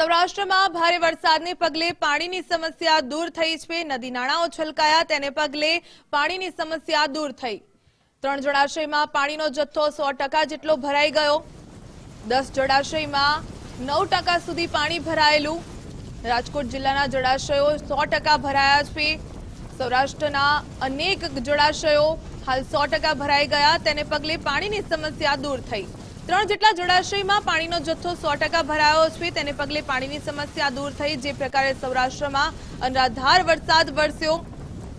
સૌરાષ્ટ્રમાં ભારે વરસાદને પગલે પાણીની સમસ્યા દૂર થઈ છે. નદી નાણાઓ છલકાયા, તેને પગલે પાણીની સમસ્યા દૂર થઈ. ત્રણ જળાશયમાં પાણીનો જથ્થો સો જેટલો ભરાઈ ગયો. દસ જળાશયમાં નવ સુધી પાણી ભરાયેલું. રાજકોટ જિલ્લાના જળાશયો સો ભરાયા છે. સૌરાષ્ટ્રના અનેક જળાશયો હાલ સો ભરાઈ ગયા, તેને પગલે પાણીની સમસ્યા દૂર થઈ. ત્રણ જેટલા જળાશયમાં પાણીનો જથ્થો સો ભરાયો છે. તેને પગલે પાણીની સમસ્યા દૂર થઈ. જે પ્રકારે સૌરાષ્ટ્રમાં અનરાધાર વરસાદ વરસ્યો.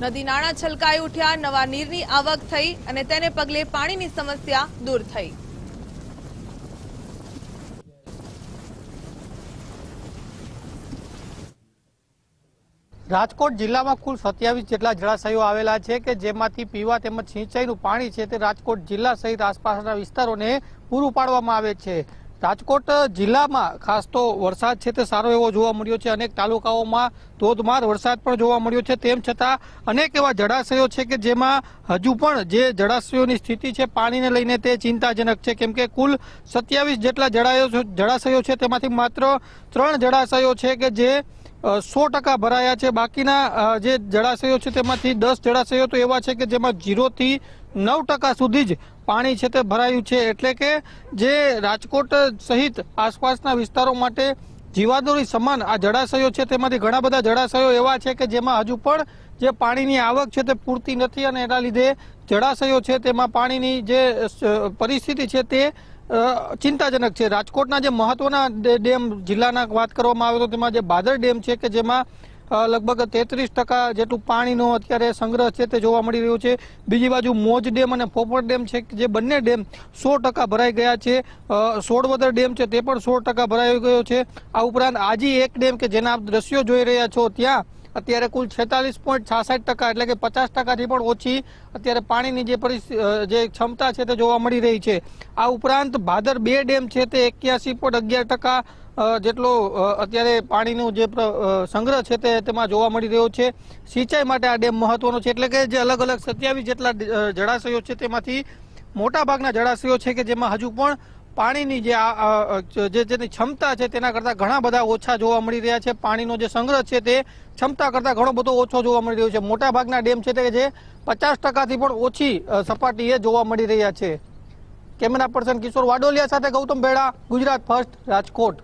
નદી નાણાં છલકાઈ ઉઠ્યા. નવા નીરની આવક થઈ અને તેને પગલે પાણીની સમસ્યા દૂર થઈ. રાજકોટ જિલ્લામાં કુલ સત્યાવીસ જેટલા જળાશયો આવેલા છે કે જેમાંથી પીવા તેમજ સિંચાઈનું પાણી છે તે રાજકોટ જિલ્લા સહિત આસપાસના વિસ્તારોને પૂરું પાડવામાં આવે છે. રાજકોટ જિલ્લામાં ખાસ તો વરસાદ છે તે સારો એવો જોવા મળ્યો છે. અનેક તાલુકાઓમાં ધોધમાર વરસાદ પણ જોવા મળ્યો છે. તેમ છતાં અનેક એવા જળાશયો છે કે જેમાં હજુ પણ જે જળાશયોની સ્થિતિ છે પાણીને લઈને તે ચિંતાજનક છે. કેમ કે કુલ સત્યાવીસ જેટલા જળાશયો છે તેમાંથી માત્ર ત્રણ જળાશયો છે કે જે સો ટકા ભરાયા છે. બાકીના જે જળાશયો છે તેમાંથી દસ જળાશયો તો એવા છે કે જેમાં જીરોથી નવ ટકા સુધી જ પાણી છે તે ભરાયું છે. એટલે કે જે રાજકોટ સહિત આસપાસના વિસ્તારો માટે જીવાદોરી સમાન આ જળાશયો છે તેમાંથી ઘણા બધા જળાશયો એવા છે કે જેમાં હજુ પણ જે પાણીની આવક છે તે પૂરતી નથી અને એના લીધે જળાશયો છે તેમાં પાણીની જે પરિસ્થિતિ છે તે ચિંતાજનક છે. રાજકોટના જે મહત્વના ડેમ જિલ્લાના વાત કરવામાં આવે તો તેમાં જે બાદર ડેમ છે કે જેમાં લગભગ તેત્રીસ ટકા જેટલું પાણીનો અત્યારે સંગ્રહ છે તે જોવા મળી રહ્યો છે. બીજી બાજુ મોજ ડેમ અને પોપર ડેમ છે જે બંને ડેમ સો ટકા ભરાઈ ગયા છે. સોળવદર ડેમ છે તે પણ સો ટકા ભરાઈ ગયો છે. આ ઉપરાંત આજી એક ડેમ કે જેના દ્રશ્યો જોઈ રહ્યા છો ત્યાં અત્યારે કુલ છેતાલીસ પોઈન્ટ છાસઠ ટકા એટલે કે પચાસ ટકાથી પણ ઓછી અત્યારે પાણીની જે પરિસ્થિતિ જે ક્ષમતા છે તે જોવા મળી રહી છે. આ ઉપરાંત ભાદર બે ડેમ છે તે એક્યાસી પોઈન્ટ અગિયાર ટકા જેટલો અત્યારે પાણીનો જે સંગ્રહ છે તે તેમાં જોવા મળી રહ્યો છે. સિંચાઈ માટે આ ડેમ મહત્વનો છે એટલે કે જે અલગ અલગ સત્યાવીસ જેટલા જળાશયો છે તેમાંથી મોટા ભાગના જળાશયો છે કે જેમાં હજુ પણ પાણીની જે જે જેની ક્ષમતા છે તેના કરતાં ઘણા બધા ઓછા જોવા મળી રહ્યા છે. પાણીનો જે સંગ્રહ છે તે ક્ષમતા કરતાં ઘણો બધો ઓછો જોવા મળી રહ્યો છે. મોટા ભાગના ડેમ છે તે જે પચાસ ટકાથી પણ ઓછી સપાટીએ જોવા મળી રહ્યા છે. કેમેરા પર્સન કિશોર વાડોલિયા સાથે ગૌતમ ભેડા ગુજરાત ફર્સ્ટ, રાજકોટ.